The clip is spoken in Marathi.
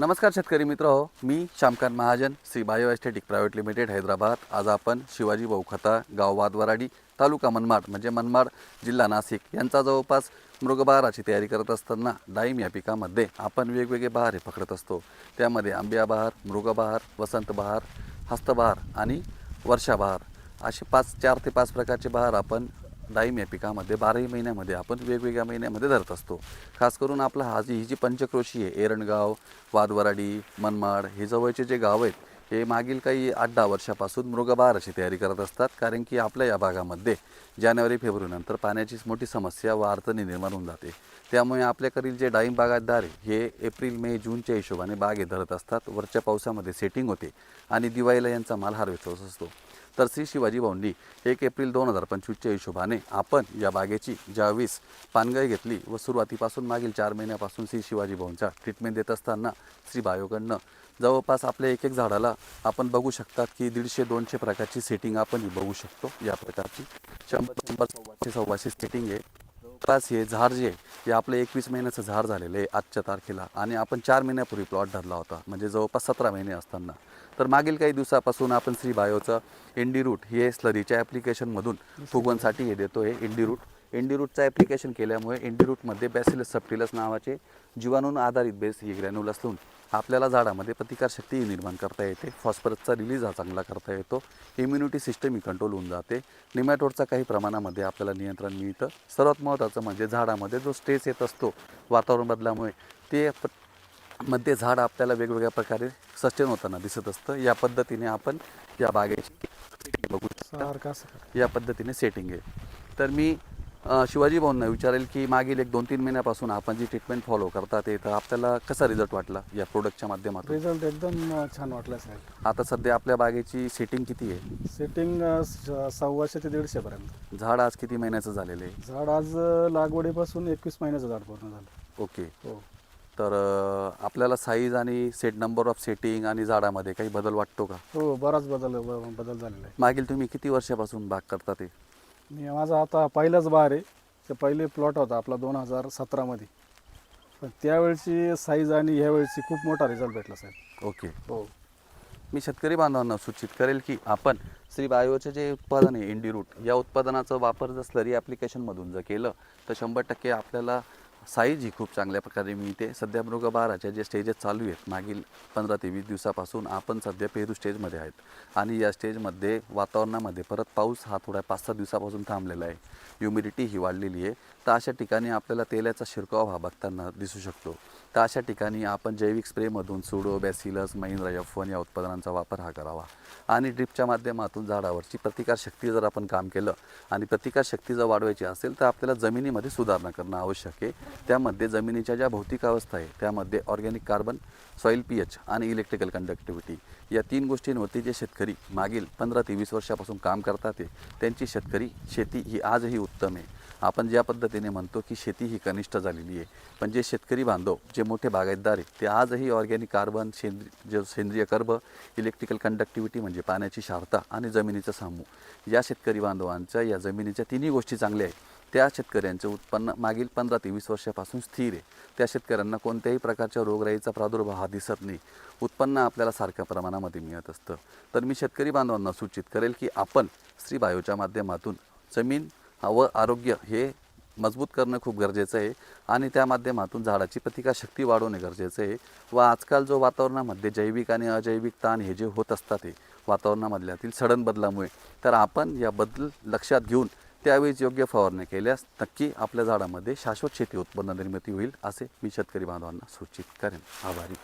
नमस्कार शेतकरी मित्र हो मी Shyamkant Mahajan Shri bio aesthetic private limited Hyderabad. आज आपण शिवाजी भाऊखता गाव वादवराडी तालुका मनमाड म्हणजे मनमाड जिल्हा नाशिक यांचा जवळपास मृगबहाराची तयारी करत असताना डाळिंब या पिकामध्ये आपण वेगवेगळे बहार हे पकडत असतो. त्यामध्ये आंबिया बहार मृगबहार वसंत बहार हस्तबहार आणि वर्षाबहार असे पाच चार ते पाच प्रकारचे बहार आपण डाळिंब या पिकामध्ये बाराही महिन्यामध्ये आपण वेगवेगळ्या महिन्यामध्ये धरत असतो. खास करून आपला हा जी ही जी पंचक्रोशी आहे एरणगाव वादवराडी मनमाड हे जवळचे जे गाव आहेत हे मागील काही आठ दहा वर्षापासून मृगबहाराची तयारी करत असतात कारण की आपल्या या भागामध्ये जानेवारी फेब्रुवारीनंतर पाण्याची मोठी समस्या व अडचणी निर्माण होऊन जाते. त्यामुळे आपल्याकडील जे डाळिंब बागायतदार आहे हे एप्रिल मे जूनच्या हिशोबाने बागे धरत असतात. वरच्या पावसामध्ये सेटिंग होते आणि दिवाळीला यांचा माल हार्वेस्ट होत असतो. तर श्री शिवाजी भाऊंनी एक एप्रिल दोन हजार पंचवीसच्या हिशोबाने आपण या बागेची ज्यावेळेस पानगळ घेतली व सुरुवातीपासून मागील चार महिन्यापासून श्री शिवाजी भाऊंचा ट्रीटमेंट देत असताना श्री बायोकडनं जवळपास आपल्या एक एक झाडाला आपण बघू शकतात की दीडशे दोनशे प्रकारची सेटिंग आपण बघू शकतो या प्रकारची. शंभर शंभर सव्वाशे सव्वाशे सेटिंग आहे. जवळपास हे झाड जे आहे हे आपलं एकवीस महिन्याचं झाड झालेलं आहे आजच्या तारखेला आणि आपण चार महिन्यापूर्वी प्लॉट धरला होता म्हणजे जवळपास सतरा महिने असताना. तर मागील काही दिवसापासून आपण श्री बायोचं एंडी रूट हे स्लरीच्या ॲप्लिकेशनमधून फुगवणसाठी हे देतो आहे एंडी रूट इंडी रूटचं ॲप्लिकेशन केल्यामुळे इंडी रूटमध्ये बॅसिलस सबटिलस नावाचे जीवाणून आधारित बेस ही ग्रॅन्युल असून आपल्याला झाडामध्ये प्रतिकारशक्ती निर्माण करता येते. फॉस्फरसचा रिलीज हा चांगला करता येतो. इम्युनिटी सिस्टम ही कंट्रोल होऊन जाते. निमॅटोडचा काही प्रमाणामध्ये आपल्याला नियंत्रण मिळतं. सर्वात महत्त्वाचं म्हणजे झाडामध्ये जो स्ट्रेस येत असतो वातावरण बदलामुळे ते मध्ये झाड आपल्याला वेगवेगळ्या प्रकारे सस्टेन होताना दिसत असतं. या पद्धतीने आपण या बागेची बघू शकता. या पद्धतीने सेटिंग आहे. तर मी शिवाजी भाऊंना विचारेल की मागील एक दोन तीन महिन्यापासून आपण जी ट्रीटमेंट फॉलो करतात ते तर आपल्याला कसा रिझल्ट वाटला या प्रोडक्टच्या माध्यमातून? रिझल्ट एकदम छान वाटला साहेब. आता सध्या आपल्या बागेची सेटिंग किती आहे? सेटिंग अं, स- सव्वाशे ते दीडशे पर्यंत. झाड आज किती महिन्याचं झालेलं आहे? झाड आज अं, लागवडीपासून एकवीस महिन्याचं झाड पूर्ण झालं. ओके. हो. तर अ, आपल्याला साईज आणि सेट नंबर ऑफ सेटिंग आणि झाडामध्ये काही बदल वाटतो का? हो बराच बदल ब- बदल झालेला आहे मागील तुम्ही किती वर्षापासून बाग करता ते? मी माझा आता पहिलाच बार आहे. ते पहिले प्लॉट होता आपला दोन हजार सतरामध्ये पण त्यावेळची साईज आणि ह्यावेळची खूप मोठा रिझल्ट भेटला साहेब. ओके. हो. मी शेतकरी बांधवांना सूचित करेल की आपण श्री बायोचे जे उत्पादन आहे इंडी रूट या उत्पादनाचा वापर जर स्लरी ॲप्लिकेशनमधून जर केलं तर शंभर टक्के आपल्याला साईज ही खूप चांगल्या प्रकारे मिळते. सध्या मृगबाराच्या जे स्टेजेस चालू आहेत मागील पंधरा ते वीस दिवसापासून आपण सध्या पेरू स्टेजमध्ये आहेत. आणि या स्टेजमध्ये वातावरणामध्ये परत पाऊस हा थोड्या पाच सहा दिवसापासून थांबलेला आहे. ह्युमिडिटी ही वाढलेली आहे. तर अशा ठिकाणी आपल्याला तेलाचा शिरकाव हा बघताना दिसू शकतो. तर अशा ठिकाणी आपण जैविक स्प्रेमधून sudo bacillus Mahindra F one या उत्पादनांचा वापर हा करावा. आणि ड्रिपच्या माध्यमातून झाडावरची प्रतिकारशक्ती जर आपण काम केलं आणि प्रतिकारशक्ती जर वाढवायची असेल तर आपल्याला जमिनीमध्ये सुधारणा करणं आवश्यक आहे. त्यामध्ये जमिनीच्या ज्या भौतिक अवस्था आहे त्यामध्ये organic carbon soil P H आणि इलेक्ट्रिकल कंडक्टिव्हिटी या तीन गोष्टींवरती जे शेतकरी मागील पंधरा ते वीस वर्षापासून काम करतात ते त्यांची शेतकरी शेती ही आजही उत्तम आहे. आपण ज्या पद्धतीने म्हणतो की शेती ही कनिष्ठ झालेली आहे पण जे शेतकरी बांधव जे मोठे बागायतदार आहेत ते आजही ऑर्गॅनिक कार्बन सेंद्रिय जे सेंद्रिय कर्ब इलेक्ट्रिकल कंडक्टिव्हिटी म्हणजे पाण्याची क्षारता आणि जमिनीचं सामू या शेतकरी बांधवांच्या या जमिनीच्या तिन्ही गोष्टी चांगल्या आहेत. त्या शेतकऱ्यांचं उत्पन्न मागील पंधरा ते वीस वर्षापासून स्थिर आहे. त्या शेतकऱ्यांना कोणत्याही प्रकारच्या रोगराईचा प्रादुर्भाव हा दिसत नाही. उत्पन्न आपल्याला सारख्या प्रमाणामध्ये मिळत असतं. तर मी शेतकरी बांधवांना सूचित करेल की आपण स्त्री बायोच्या माध्यमातून जमीन व आरोग्य हे मजबूत करणं खूप गरजेचं आहे आणि त्या माध्यमातून झाडाची प्रतिकारशक्ती वाढवणे गरजेचं आहे. व आजकाल जो वातावरणामध्ये जैविक आणि अजैविक ताण हे जे होत असतात ते वातावरणामधल्यातील सडन बदलामुळे तर आपण या बदल लक्षात घेऊन त्यावेळीच योग्य फवारणी केल्यास नक्की आपल्या झाडामध्ये शाश्वत शेती उत्पन्न निर्मिती होईल असे मी शेतकरी बांधवांना सूचित करेन. आभारी.